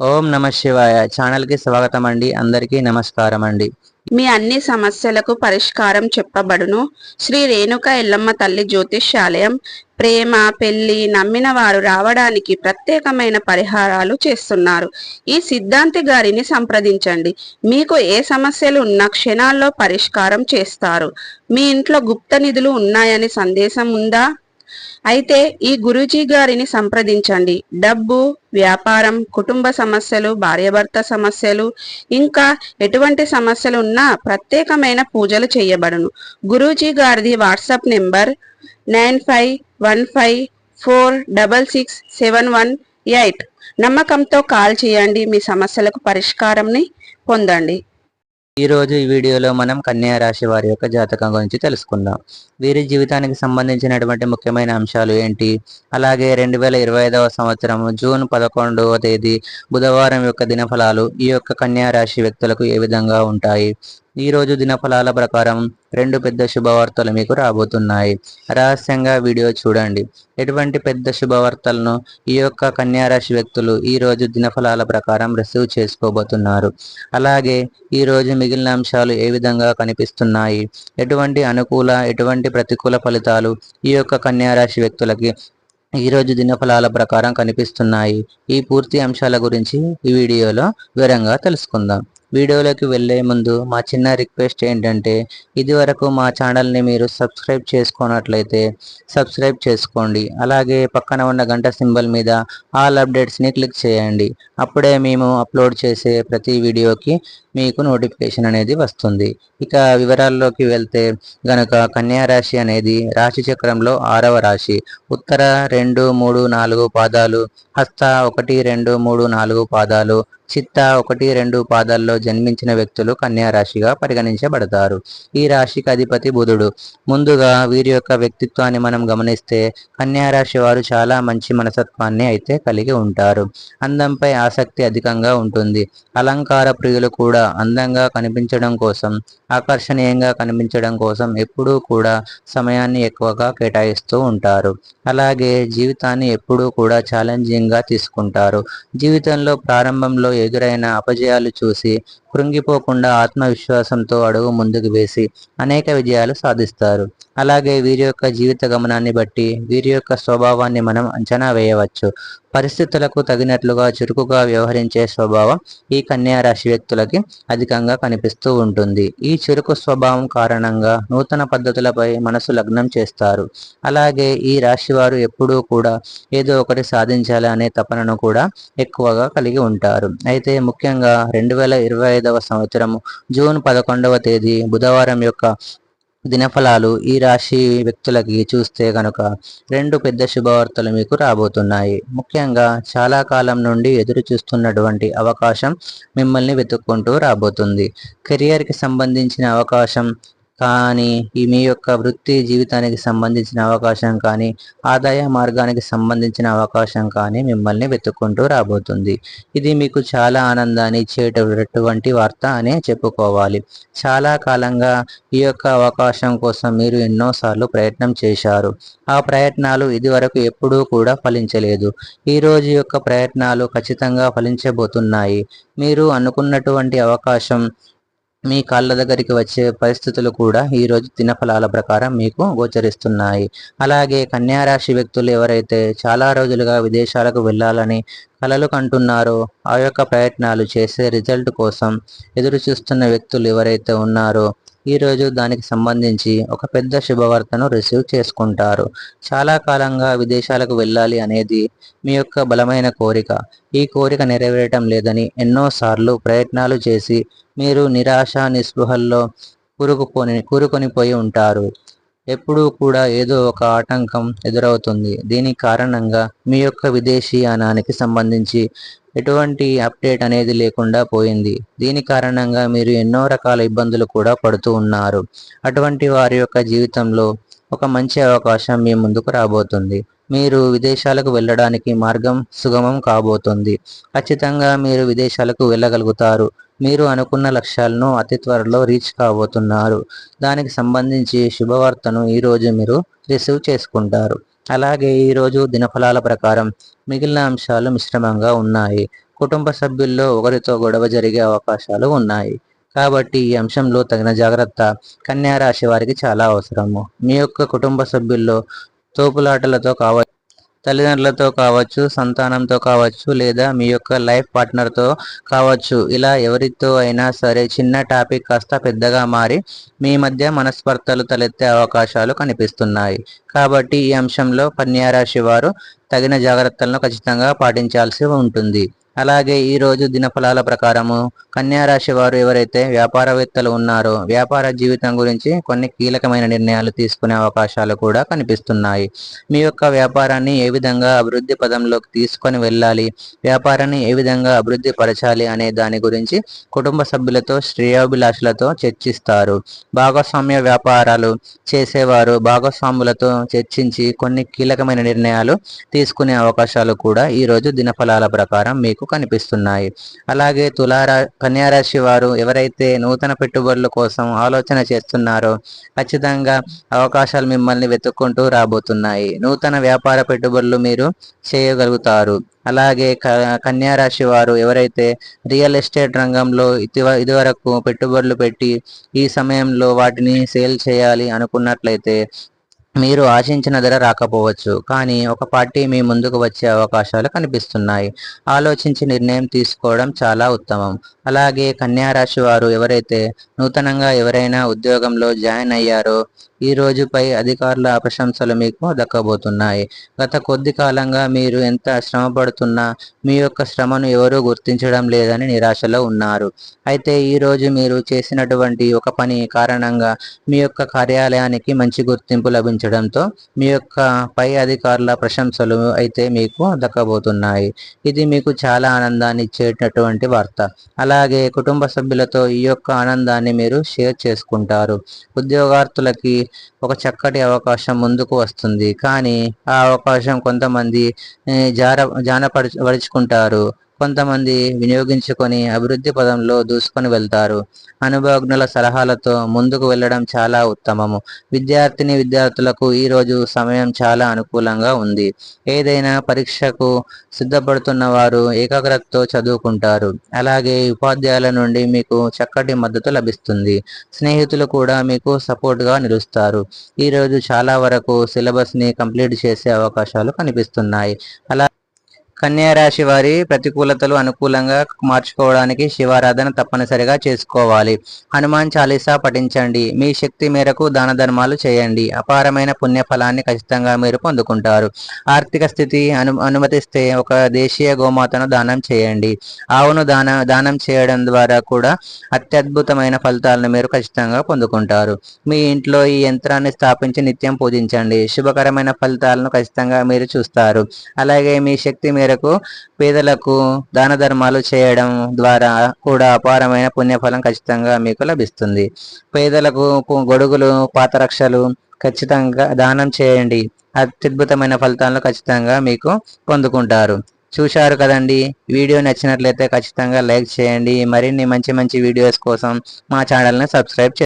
ఓం నమ శివాయ. ఛానల్కి స్వాగతం అండి అందరికీ నమస్కారం అండి మీ అన్ని సమస్యలకు పరిష్కారం చెప్పబడును. శ్రీ రేణుక ఎల్లమ్మ తల్లి జ్యోతిష్యాలయం ప్రేమ పెళ్ళి నమ్మిన వారు రావడానికి ప్రత్యేకమైన పరిహారాలు చేస్తున్నారు. ఈ సిద్ధాంతి గారిని సంప్రదించండి. మీకు ఏ సమస్యలు ఉన్న క్షణాల్లో పరిష్కారం చేస్తారు. మీ ఇంట్లో గుప్త నిధులు ఉన్నాయని సందేశం ఉందా? అయితే ఈ గురూజీ గారిని సంప్రదించండి. డబ్బు వ్యాపారం కుటుంబ సమస్యలు భార్యాభర్త సమస్యలు ఇంకా ఎటువంటి సమస్యలు ఉన్నా ప్రత్యేకమైన పూజలు చేయబడును. గురూజీ గారిది WhatsApp number nine five one five four double six seven one eight. నమ్మకంతో కాల్ చేయండి. మీ సమస్యలకు పరిష్కారంని పొందండి. ఈరోజు ఈ వీడియోలో మనం కన్యా రాశి వారి యొక్క జాతకం గురించి తెలుసుకుందాం. వీరి జీవితానికి సంబంధించినటువంటి ముఖ్యమైన అంశాలు ఏంటి? అలాగే రెండు వేల ఇరవై ఐదవ సంవత్సరం జూన్ పదకొండవ తేదీ బుధవారం యొక్క దినఫలాలు ఈ యొక్క కన్యా రాశి వ్యక్తులకు ఏ విధంగా ఉంటాయి? ఈ రోజు దినఫలాల ప్రకారం రెండు పెద్ద శుభవార్తలు మీకు రాబోతున్నాయి. రహస్యంగా వీడియో చూడండి. ఎటువంటి పెద్ద శుభవార్తలను ఈ యొక్క కన్యారాశి వ్యక్తులు ఈరోజు దినఫలాల ప్రకారం రిసీవ్ చేసుకోబోతున్నారు? అలాగే ఈరోజు మిగిలిన అంశాలు ఏ విధంగా కనిపిస్తున్నాయి? ఎటువంటి అనుకూల ఎటువంటి ప్రతికూల ఫలితాలు ఈ యొక్క కన్యారాశి వ్యక్తులకి ఈరోజు దినఫలాల ప్రకారం కనిపిస్తున్నాయి? ఈ పూర్తి అంశాల గురించి ఈ వీడియోలో వివరంగా తెలుసుకుందాం. వీడియోలోకి వెళ్ళే ముందు మా చిన్న రిక్వెస్ట్ ఏంటంటే ఇది వరకు మా ఛానల్ని మీరు సబ్స్క్రైబ్ చేసుకున్నట్లయితే సబ్స్క్రైబ్ చేసుకోండి. అలాగే పక్కన ఉన్న గంట సింబల్ మీద ఆల్ అప్డేట్స్ని క్లిక్ చేయండి. అప్పుడే మేము అప్లోడ్ చేసే ప్రతి వీడియోకి మీకు నోటిఫికేషన్ అనేది వస్తుంది. ఇక వివరాల్లోకి వెళ్తే గనక కన్యా రాశి అనేది రాశి చక్రంలో ఆరవ రాశి. ఉత్తర రెండు మూడు నాలుగు పాదాలు హస్త ఒకటి రెండు మూడు నాలుగు పాదాలు చిత్త ఒకటి రెండు పాదాల్లో జన్మించిన వ్యక్తులు కన్యా రాశిగా పరిగణించబడతారు. ఈ రాశికి అధిపతి బుధుడు. ముందుగా వీరి యొక్క వ్యక్తిత్వాన్ని మనం గమనిస్తే కన్యా రాశి వారు చాలా మంచి మనసత్వాన్ని అయితే కలిగి ఉంటారు. అందంపై ఆసక్తి అధికంగా ఉంటుంది. అలంకార ప్రియులు కూడా అందంగా కనిపించడం కోసం ఆకర్షణీయంగా కనిపించడం కోసం ఎప్పుడూ కూడా సమయాన్ని ఎక్కువగా కేటాయిస్తూ ఉంటారు. అలాగే జీవితాన్ని ఎప్పుడూ కూడా ఛాలెంజింగ్గా తీసుకుంటారు. జీవితంలో ప్రారంభంలో ఎదురైన అపజయాలు చూసి కృంగిపోకుండా ఆత్మవిశ్వాసంతో అడుగు ముందుకు వేసి అనేక విజయాలు సాధిస్తారు. అలాగే వీరి యొక్క జీవిత గమనాన్ని బట్టి వీరి యొక్క స్వభావాన్ని మనం అంచనా వేయవచ్చు. పరిస్థితులకు తగినట్లుగా చురుకుగా వ్యవహరించే స్వభావం ఈ కన్యా రాశి వ్యక్తులకి అధికంగా కనిపిస్తూ ఉంటుంది. ఈ చురుకు స్వభావం కారణంగా నూతన పద్ధతులపై మనసు లగ్నం చేస్తారు. అలాగే ఈ రాశి వారు ఎప్పుడూ కూడా ఏదో ఒకటి సాధించాలి అనే తపనను కూడా ఎక్కువగా కలిగి ఉంటారు. అయితే ముఖ్యంగా రెండు వేల ఇరవై ఐదవ సంవత్సరం జూన్ పదకొండవ తేదీ బుధవారం యొక్క దినఫలాలు ఈ రాశి వ్యక్తులకి చూస్తే కనుక రెండు పెద్ద శుభవార్తలు మీకు రాబోతున్నాయి. ముఖ్యంగా చాలా కాలం నుండి ఎదురు చూస్తున్నటువంటి అవకాశం మిమ్మల్ని వెతుక్కుంటూ రాబోతుంది. కెరియర్కి సంబంధించిన అవకాశం కానీ ఈ మీ యొక్క వృత్తి జీవితానికి సంబంధించిన అవకాశం కానీ ఆదాయ మార్గానికి సంబంధించిన అవకాశం కానీ మిమ్మల్ని వెతుక్కుంటూ రాబోతుంది. ఇది మీకు చాలా ఆనందాన్ని ఇచ్చేటటువంటి వార్త అనే చెప్పుకోవాలి. చాలా కాలంగా ఈ యొక్క అవకాశం కోసం మీరు ఎన్నోసార్లు ప్రయత్నం చేశారు. ఆ ప్రయత్నాలు ఇదివరకు ఎప్పుడూ కూడా ఫలించలేదు. ఈ రోజు యొక్క ప్రయత్నాలు ఖచ్చితంగా ఫలించబోతున్నాయి. మీరు అనుకున్నటువంటి అవకాశం మీ కాళ్ళ దగ్గరికి వచ్చే పరిస్థితులు కూడా ఈరోజు దినఫలాల ప్రకారం మీకు గోచరిస్తున్నాయి. అలాగే కన్యారాశి వ్యక్తులు ఎవరైతే చాలా రోజులుగా విదేశాలకు వెళ్ళాలని కలలు కంటున్నారో ఆ యొక్క ప్రయత్నాలు చేసే రిజల్ట్ కోసం ఎదురు చూస్తున్న వ్యక్తులు ఎవరైతే ఉన్నారో ఈరోజు దానికి సంబంధించి ఒక పెద్ద శుభవార్తను రిసీవ్ చేసుకుంటారు. చాలా కాలంగా విదేశాలకు వెళ్ళాలి అనేది మీ యొక్క బలమైన కోరిక. ఈ కోరిక నెరవేరటం లేదని ఎన్నోసార్లు ప్రయత్నాలు చేసి మీరు నిరాశ నిస్పృహల్లో కూరుకుపోని కూరుకొని పోయి ఉంటారు. ఎప్పుడూ కూడా ఏదో ఒక ఆటంకం ఎదురవుతుంది. దీని కారణంగా మీ యొక్క విదేశీయానానికి సంబంధించి ఎటువంటి అప్డేట్ అనేది లేకుండా పోయింది. దీని కారణంగా మీరు ఎన్నో రకాల ఇబ్బందులు కూడా పడుతూ ఉన్నారు. అటువంటి వారి యొక్క జీవితంలో ఒక మంచి అవకాశం మీ ముందుకు రాబోతుంది. మీరు విదేశాలకు వెళ్ళడానికి మార్గం సుగమం కాబోతుంది. ఖచ్చితంగా మీరు విదేశాలకు వెళ్ళగలుగుతారు. మీరు అనుకున్న లక్ష్యాలను అతి త్వరలో రీచ్ కాబోతున్నారు. దానికి సంబంధించి శుభవార్తను ఈరోజు మీరు రిసీవ్ చేసుకుంటారు. అలాగే ఈరోజు దినఫలాల ప్రకారం మిగిలిన అంశాలు మిశ్రమంగా ఉన్నాయి. కుటుంబ సభ్యుల్లో ఒకరితో గొడవ జరిగే అవకాశాలు ఉన్నాయి. కాబట్టి ఈ అంశంలో తగిన జాగ్రత్త కన్యా రాశి వారికి చాలా అవసరము. మీ యొక్క కుటుంబ సభ్యుల్లో తోపులాటలతో కావచ్చు తల్లిదండ్రులతో కావచ్చు సంతానంతో కావచ్చు లేదా మీ యొక్క లైఫ్ పార్ట్నర్తో కావచ్చు. ఇలా ఎవరితో అయినా సరే చిన్న టాపిక్ కాస్త పెద్దగా మారి మీ మధ్య మనస్పర్ధలు తలెత్తే అవకాశాలు కనిపిస్తున్నాయి. కాబట్టి ఈ అంశంలో కన్యారాశి వారు తగిన జాగ్రత్తలను ఖచ్చితంగా పాటించాల్సి ఉంటుంది. అలాగే ఈ రోజు దినఫలాల ప్రకారము కన్యా రాశి వారు ఎవరైతే వ్యాపారవేత్తలు ఉన్నారో వ్యాపార జీవితం గురించి కొన్ని కీలకమైన నిర్ణయాలు తీసుకునే అవకాశాలు కూడా కనిపిస్తున్నాయి. మీ యొక్క వ్యాపారాన్ని ఏ విధంగా అభివృద్ధి పదంలోకి తీసుకొని వెళ్ళాలి వ్యాపారాన్ని ఏ విధంగా అభివృద్ధి పరచాలి అనే దాని గురించి కుటుంబ సభ్యులతో శ్రేయోభిలాషులతో చర్చిస్తారు. భాగస్వామ్య వ్యాపారాలు చేసేవారు భాగస్వాములతో చర్చించి కొన్ని కీలకమైన నిర్ణయాలు తీసుకునే అవకాశాలు కూడా ఈరోజు దినఫలాల ప్రకారం మీకు కనిపిస్తున్నాయి. అలాగే తులారా కన్యారాశి వారు ఎవరైతే నూతన పెట్టుబడుల కోసం ఆలోచన చేస్తున్నారో ఖచ్చితంగా అవకాశాలు మిమ్మల్ని వెతుక్కుంటూ రాబోతున్నాయి. నూతన వ్యాపార పెట్టుబడులు మీరు చేయగలుగుతారు. అలాగే కన్యారాశి వారు ఎవరైతే రియల్ ఎస్టేట్ రంగంలో ఇదివరకు పెట్టుబడులు పెట్టి ఈ సమయంలో వాటిని సేల్ చేయాలి అనుకున్నట్లయితే మీరు ఆశించిన ధర రాకపోవచ్చు కానీ ఒక పార్టీ మీ ముందుకు వచ్చే అవకాశాలు కనిపిస్తున్నాయి. ఆలోచించి నిర్ణయం తీసుకోవడం చాలా ఉత్తమం. అలాగే కన్యారాశి వారు ఎవరైతే నూతనంగా ఎవరైనా ఉద్యోగంలో జాయిన్ అయ్యారో ఈ రోజుపై అధికారుల ప్రశంసలు మీకు దక్కబోతున్నాయి. గత కొద్ది కాలంగా మీరు ఎంత శ్రమ పడుతున్నా మీ యొక్క శ్రమను ఎవరూ గుర్తించడం లేదని నిరాశలో ఉన్నారు. అయితే ఈ రోజు మీరు చేసినటువంటి ఒక పని కారణంగా మీ యొక్క కార్యాలయానికి మంచి గుర్తింపు లభించడంతో మీ యొక్క పై అధికారుల ప్రశంసలు అయితే మీకు దక్కబోతున్నాయి. ఇది మీకు చాలా ఆనందాన్ని ఇచ్చేటటువంటి వార్త. అలా అలాగే కుటుంబ సభ్యులతో ఈ యొక్క ఆనందాన్ని మీరు షేర్ చేసుకుంటారు. ఉద్యోగార్థులకి ఒక చక్కటి అవకాశం ముందుకు వస్తుంది. కానీ ఆ అవకాశం కొంతమంది జార జానపరుచుకుంటారు కొంతమంది వినియోగించుకొని అభివృద్ధి పదంలో దూసుకొని వెళ్తారు. అనుభవజ్ఞుల సలహాలతో ముందుకు వెళ్ళడం చాలా ఉత్తమము. విద్యార్థిని విద్యార్థులకు ఈరోజు సమయం చాలా అనుకూలంగా ఉంది. ఏదైనా పరీక్షకు సిద్ధపడుతున్న వారు ఏకాగ్రతతో చదువుకుంటారు. అలాగే ఉపాధ్యాయుల నుండి మీకు చక్కటి మద్దతు లభిస్తుంది. స్నేహితులు కూడా మీకు సపోర్ట్గా నిలుస్తారు. ఈరోజు చాలా వరకు సిలబస్ని కంప్లీట్ చేసే అవకాశాలు కనిపిస్తున్నాయి. అలా కన్యారాశి వారి ప్రతికూలతలు అనుకూలంగా మార్చుకోవడానికి శివారాధన తప్పనిసరిగా చేసుకోవాలి. హనుమాన్ చాలీసా పఠించండి. మీ శక్తి మేరకు దాన ధర్మాలు చేయండి. అపారమైన పుణ్య ఫలాన్ని ఖచ్చితంగా మీరు పొందుకుంటారు. ఆర్థిక స్థితి అను అనుమతిస్తే ఒక దేశీయ గోమాతను దానం చేయండి. ఆవును దాన దానం చేయడం ద్వారా కూడా అత్యద్భుతమైన ఫలితాలను మీరు ఖచ్చితంగా పొందుకుంటారు. మీ ఇంట్లో ఈ యంత్రాన్ని స్థాపించి నిత్యం పూజించండి. శుభకరమైన ఫలితాలను ఖచ్చితంగా మీరు చూస్తారు. అలాగే మీ శక్తి మేరకు పేదలకు దాన ధర్మాలు చేయడం ద్వారా కూడా అపారమైన పుణ్యఫలం ఖచ్చితంగా మీకు లభిస్తుంది. పేదలకు గొడుగులు పాతరక్షలు ఖచ్చితంగా దానం చేయండి. అత్యద్భుతమైన ఫలితాలను ఖచ్చితంగా మీకు పొందుకుంటారు. చూశారు కదండి? వీడియో నచ్చినట్లయితే ఖచ్చితంగా లైక్ చేయండి. మరిన్ని మంచి మంచి వీడియోస్ కోసం మా ఛానల్ని సబ్స్క్రైబ్